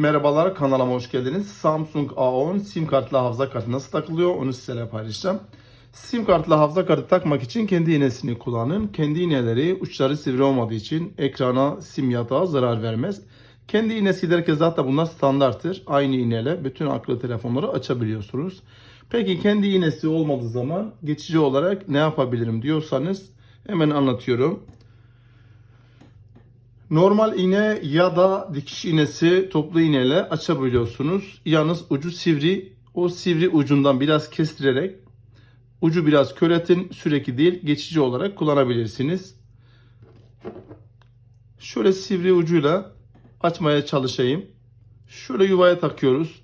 Merhabalar kanalıma hoş geldiniz. Samsung A10 sim kartlı hafıza kartı nasıl takılıyor onu sizlerle paylaşacağım. Sim kartlı hafıza kartı takmak için kendi iğnesini kullanın. Kendi iğneleri uçları sivri olmadığı için ekrana sim yatağa zarar vermez. Kendi iğnesi giderken zaten bunlar standarttır. Aynı iğneyle bütün akıllı telefonları açabiliyorsunuz. Peki kendi iğnesi olmadığı zaman geçici olarak ne yapabilirim diyorsanız hemen anlatıyorum. Normal iğne ya da dikiş iğnesi toplu iğneyle açabiliyorsunuz. Yalnız ucu sivri. O sivri ucundan biraz kestirerek ucu biraz köretin sürekli değil geçici olarak kullanabilirsiniz. Şöyle sivri ucuyla açmaya çalışayım. Şöyle yuvaya takıyoruz.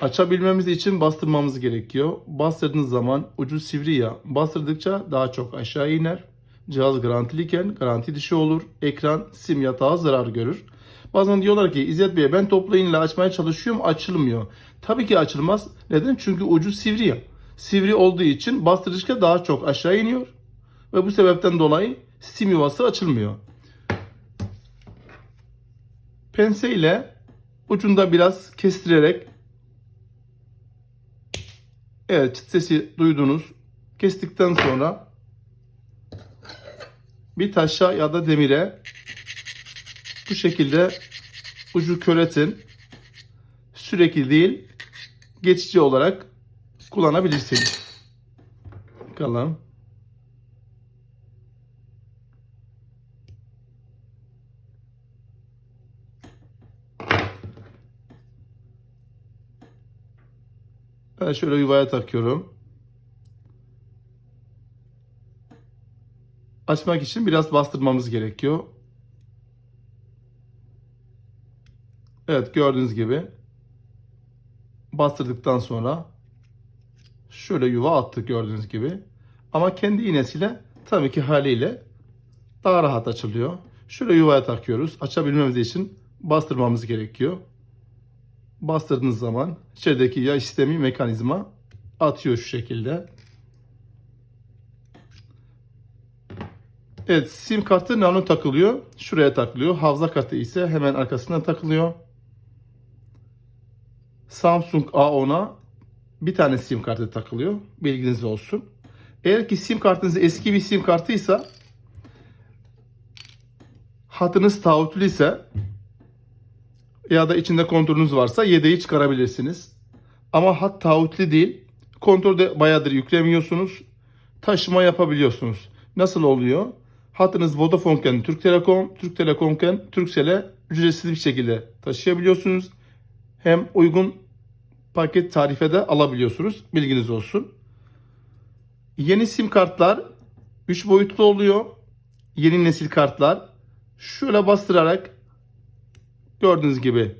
Açabilmemiz için bastırmamız gerekiyor. Bastırdığınız zaman ucu sivri ya bastırdıkça daha çok aşağı iner. Cihaz garantiliyken garanti dışı olur. Ekran sim yatağı zarar görür. Bazen diyorlar ki İzzet Bey ben toplu iğneyle açmaya çalışıyorum açılmıyor. Tabii ki açılmaz. Neden? Çünkü ucu sivri ya. Sivri olduğu için bastırdıkça daha çok aşağı iniyor. Ve bu sebepten dolayı sim yuvası açılmıyor. Pense ile ucunda biraz kestirerek Evet çıt sesi duydunuz. Kestikten sonra bir taşa ya da demire bu şekilde ucu köretin. Sürekli değil geçici olarak kullanabilirsiniz. Bakalım. Ben şöyle yuvaya takıyorum. Açmak için biraz bastırmamız gerekiyor. Evet gördüğünüz gibi bastırdıktan sonra şöyle yuva attık gördüğünüz gibi. Ama kendi iğnesiyle tabii ki haliyle daha rahat açılıyor. Şöyle yuvaya takıyoruz. Açabilmemiz için bastırmamız gerekiyor. Bastırdığınız zaman içerideki yağ sistemi mekanizma atıyor şu şekilde. Evet sim kartı nano takılıyor. Şuraya takılıyor. Hafıza kartı ise hemen arkasına takılıyor. Samsung A10'a bir tane sim kartı takılıyor. Bilginiz olsun. Eğer ki sim kartınız eski bir sim kartıysa hatınız taahhütlü ise ya da içinde kontrolünüz varsa yedeği çıkarabilirsiniz. Ama hat taahhütlü değil. Kontrolde bayağıdır yüklemiyorsunuz. Taşıma yapabiliyorsunuz. Nasıl oluyor? Hatınız Vodafone'ken Türk Telekom, Türk Telekom'ken Turkcell'e ücretsiz bir şekilde taşıyabiliyorsunuz. Hem uygun paket tarife de alabiliyorsunuz. Bilginiz olsun. Yeni sim kartlar 3 boyutlu oluyor. Yeni nesil kartlar. Şöyle bastırarak gördüğünüz gibi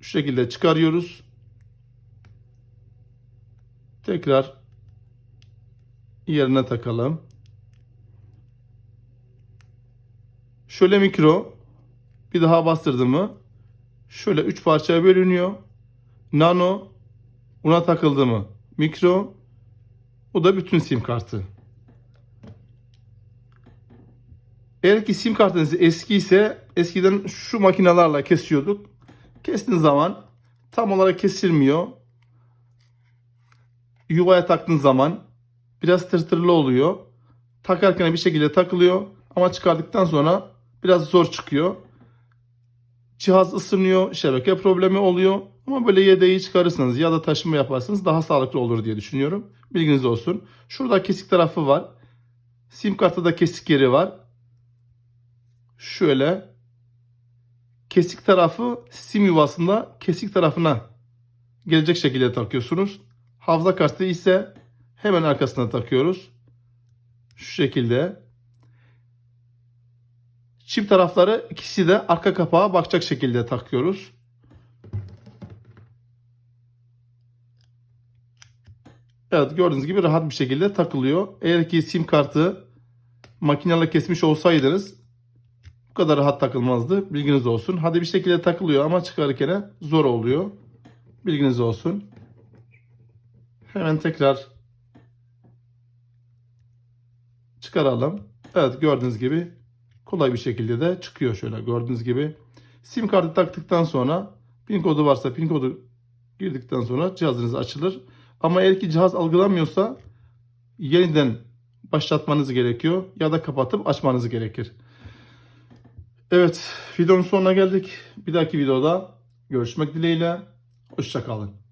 şu şekilde çıkarıyoruz. Tekrar yerine takalım. Şöyle mikro bir daha bastırdım mı şöyle 3 parçaya bölünüyor. Nano buna takıldı mı mikro bu da bütün sim kartı. Eğer ki sim kartınız eski ise eskiden şu makinalarla kesiyorduk. Kestiğiniz zaman tam olarak kesilmiyor. Yuvaya taktığın zaman biraz tırtırlı oluyor. Takarken bir şekilde takılıyor ama çıkardıktan sonra biraz zor çıkıyor. Cihaz ısınıyor, şebeke problemi oluyor. Ama böyle yedeği çıkarırsanız ya da taşıma yaparsanız daha sağlıklı olur diye düşünüyorum. Bilginiz olsun. Şurada kesik tarafı var. Sim kartı da kesik yeri var. Şöyle kesik tarafı sim yuvasında kesik tarafına gelecek şekilde takıyorsunuz. Hafıza kartı ise hemen arkasına takıyoruz. Şu şekilde. Çift tarafları ikisi de arka kapağa bakacak şekilde takıyoruz. Evet gördüğünüz gibi rahat bir şekilde takılıyor. Eğer ki sim kartı makineyle kesmiş olsaydınız bu kadar rahat takılmazdı. Bilginiz olsun. Hadi bir şekilde takılıyor ama çıkarırken zor oluyor. Bilginiz olsun. Hemen tekrar çıkaralım. Evet gördüğünüz gibi kolay bir şekilde de çıkıyor şöyle gördüğünüz gibi. Sim kartı taktıktan sonra pin kodu varsa pin kodu girdikten sonra cihazınız açılır. Ama eğer ki cihaz algılamıyorsa yeniden başlatmanız gerekiyor ya da kapatıp açmanız gerekir. Evet videonun sonuna geldik. Bir dahaki videoda görüşmek dileğiyle. Hoşçakalın.